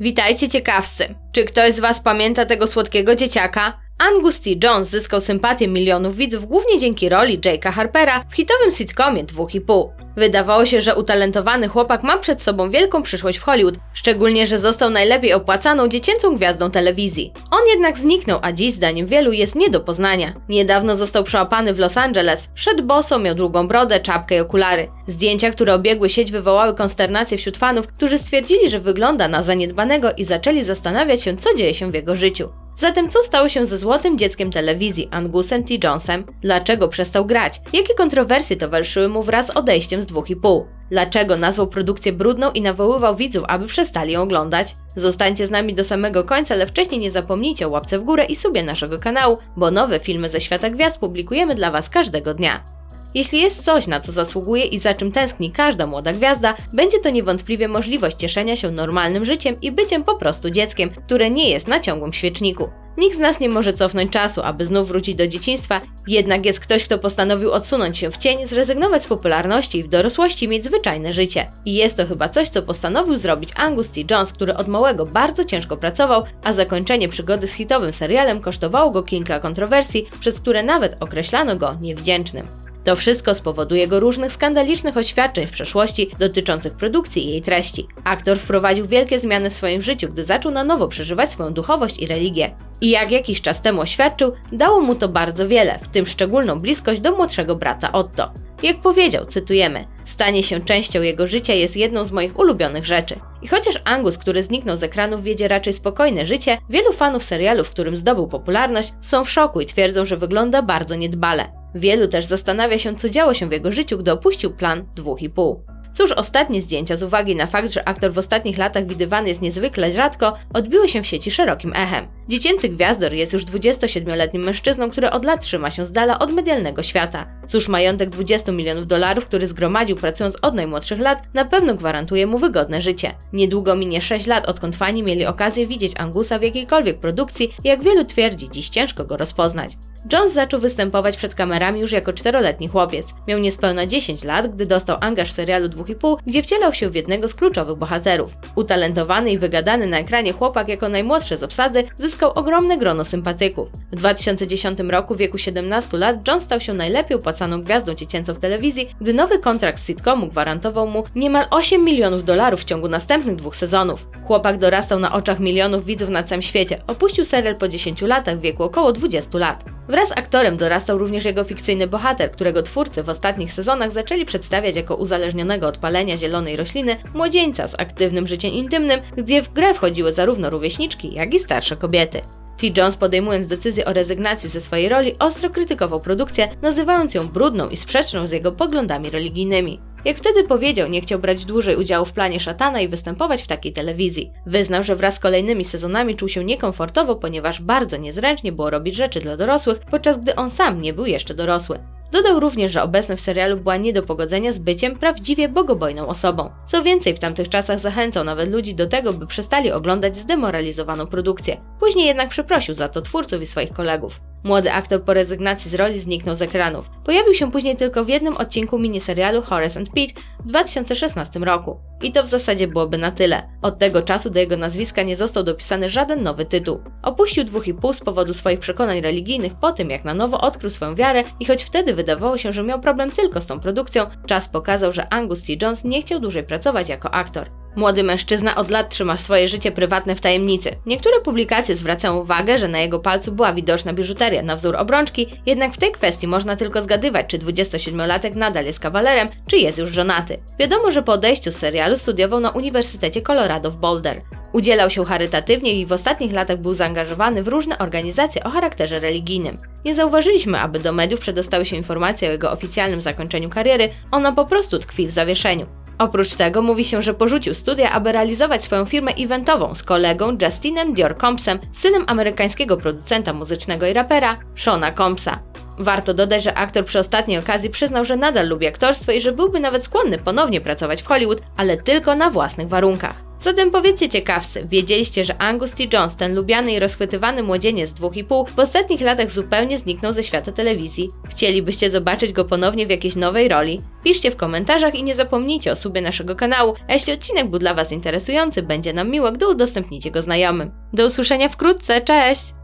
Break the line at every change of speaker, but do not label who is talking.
Witajcie ciekawscy. Czy ktoś z Was pamięta tego słodkiego dzieciaka? Angus T. Jones zyskał sympatię milionów widzów głównie dzięki roli Jake'a Harpera w hitowym sitcomie dwóch i pół. Wydawało się, że utalentowany chłopak ma przed sobą wielką przyszłość w Hollywood, szczególnie, że został najlepiej opłacaną dziecięcą gwiazdą telewizji. On jednak zniknął, a dziś zdaniem wielu jest nie do poznania. Niedawno został przełapany w Los Angeles, szedł boso, miał długą brodę, czapkę i okulary. Zdjęcia, które obiegły sieć wywołały konsternację wśród fanów, którzy stwierdzili, że wygląda na zaniedbanego i zaczęli zastanawiać się, co dzieje się w jego życiu. Zatem co stało się ze złotym dzieckiem telewizji Angusem T. Jonesem? Dlaczego przestał grać? Jakie kontrowersje towarzyszyły mu wraz z odejściem z dwóch i pół? Dlaczego nazwał produkcję brudną i nawoływał widzów, aby przestali ją oglądać? Zostańcie z nami do samego końca, ale wcześniej nie zapomnijcie o łapce w górę i subie naszego kanału, bo nowe filmy ze świata gwiazd publikujemy dla Was każdego dnia. Jeśli jest coś, na co zasługuje i za czym tęskni każda młoda gwiazda, będzie to niewątpliwie możliwość cieszenia się normalnym życiem i byciem po prostu dzieckiem, które nie jest na ciągłym świeczniku. Nikt z nas nie może cofnąć czasu, aby znów wrócić do dzieciństwa, jednak jest ktoś, kto postanowił odsunąć się w cień, zrezygnować z popularności i w dorosłości mieć zwyczajne życie. I jest to chyba coś, co postanowił zrobić Angus T. Jones, który od małego bardzo ciężko pracował, a zakończenie przygody z hitowym serialem kosztowało go kilka kontrowersji, przez które nawet określano go niewdzięcznym. To wszystko z powodu jego różnych skandalicznych oświadczeń w przeszłości dotyczących produkcji i jej treści. Aktor wprowadził wielkie zmiany w swoim życiu, gdy zaczął na nowo przeżywać swoją duchowość i religię. I jak jakiś czas temu oświadczył, dało mu to bardzo wiele, w tym szczególną bliskość do młodszego brata Otto. Jak powiedział, cytujemy, stanie się częścią jego życia jest jedną z moich ulubionych rzeczy. I chociaż Angus, który zniknął z ekranów, wiedzie raczej spokojne życie, wielu fanów serialu, w którym zdobył popularność, są w szoku i twierdzą, że wygląda bardzo niedbale. Wielu też zastanawia się, co działo się w jego życiu, gdy opuścił plan dwóch i pół. Cóż, ostatnie zdjęcia, z uwagi na fakt, że aktor w ostatnich latach widywany jest niezwykle rzadko, odbiły się w sieci szerokim echem. Dziecięcy gwiazdor jest już 27-letnim mężczyzną, który od lat trzyma się z dala od medialnego świata. Cóż, majątek 20 milionów dolarów, który zgromadził pracując od najmłodszych lat, na pewno gwarantuje mu wygodne życie. Niedługo minie 6 lat, odkąd fani mieli okazję widzieć Angusa w jakiejkolwiek produkcji i jak wielu twierdzi, dziś ciężko go rozpoznać. Jones zaczął występować przed kamerami już jako czteroletni chłopiec. Miał niespełna 10 lat, gdy dostał angaż w serialu 2,5, gdzie wcielał się w jednego z kluczowych bohaterów. Utalentowany i wygadany na ekranie chłopak jako najmłodszy z obsady zyskał ogromne grono sympatyków. W 2010 roku w wieku 17 lat Jones stał się najlepiej opłacaną gwiazdą dziecięcą w telewizji, gdy nowy kontrakt z sitcomu gwarantował mu niemal 8 milionów dolarów w ciągu następnych dwóch sezonów. Chłopak dorastał na oczach milionów widzów na całym świecie. Opuścił serial po 10 latach w wieku około 20 lat. Wraz z aktorem dorastał również jego fikcyjny bohater, którego twórcy w ostatnich sezonach zaczęli przedstawiać jako uzależnionego od palenia zielonej rośliny młodzieńca z aktywnym życiem intymnym, gdzie w grę wchodziły zarówno rówieśniczki, jak i starsze kobiety. T. Jones podejmując decyzję o rezygnacji ze swojej roli ostro krytykował produkcję, nazywając ją brudną i sprzeczną z jego poglądami religijnymi. Jak wtedy powiedział, nie chciał brać dłużej udziału w planie szatana i występować w takiej telewizji. Wyznał, że wraz z kolejnymi sezonami czuł się niekomfortowo, ponieważ bardzo niezręcznie było robić rzeczy dla dorosłych, podczas gdy on sam nie był jeszcze dorosły. Dodał również, że obecność w serialu była nie do pogodzenia z byciem prawdziwie bogobojną osobą. Co więcej, w tamtych czasach zachęcał nawet ludzi do tego, by przestali oglądać zdemoralizowaną produkcję. Później jednak przeprosił za to twórców i swoich kolegów. Młody aktor po rezygnacji z roli zniknął z ekranów. Pojawił się później tylko w jednym odcinku miniserialu Horace and Pete w 2016 roku. I to w zasadzie byłoby na tyle. Od tego czasu do jego nazwiska nie został dopisany żaden nowy tytuł. Opuścił dwóch i pół z powodu swoich przekonań religijnych po tym, jak na nowo odkrył swoją wiarę i choć wtedy wydawało się, że miał problem tylko z tą produkcją, czas pokazał, że Angus T. Jones nie chciał dłużej pracować jako aktor. Młody mężczyzna od lat trzyma swoje życie prywatne w tajemnicy. Niektóre publikacje zwracają uwagę, że na jego palcu była widoczna biżuteria na wzór obrączki, jednak w tej kwestii można tylko zgadywać, czy 27-latek nadal jest kawalerem, czy jest już żonaty. Wiadomo, że po odejściu z serialu studiował na Uniwersytecie Colorado w Boulder. Udzielał się charytatywnie i w ostatnich latach był zaangażowany w różne organizacje o charakterze religijnym. Nie zauważyliśmy, aby do mediów przedostały się informacje o jego oficjalnym zakończeniu kariery, ono po prostu tkwi w zawieszeniu. Oprócz tego mówi się, że porzucił studia, aby realizować swoją firmę eventową z kolegą Justinem Dior Compsem, synem amerykańskiego producenta muzycznego i rapera Shona Compsa. Warto dodać, że aktor przy ostatniej okazji przyznał, że nadal lubi aktorstwo i że byłby nawet skłonny ponownie pracować w Hollywood, ale tylko na własnych warunkach. Zatem powiedzcie ciekawcy, wiedzieliście, że Angus T. Jones, ten lubiany i rozchwytywany młodzieniec z dwóch i pół, w ostatnich latach zupełnie zniknął ze świata telewizji? Chcielibyście zobaczyć go ponownie w jakiejś nowej roli? Piszcie w komentarzach i nie zapomnijcie o subie naszego kanału, a jeśli odcinek był dla Was interesujący, będzie nam miło, gdy udostępnicie go znajomym. Do usłyszenia wkrótce, cześć!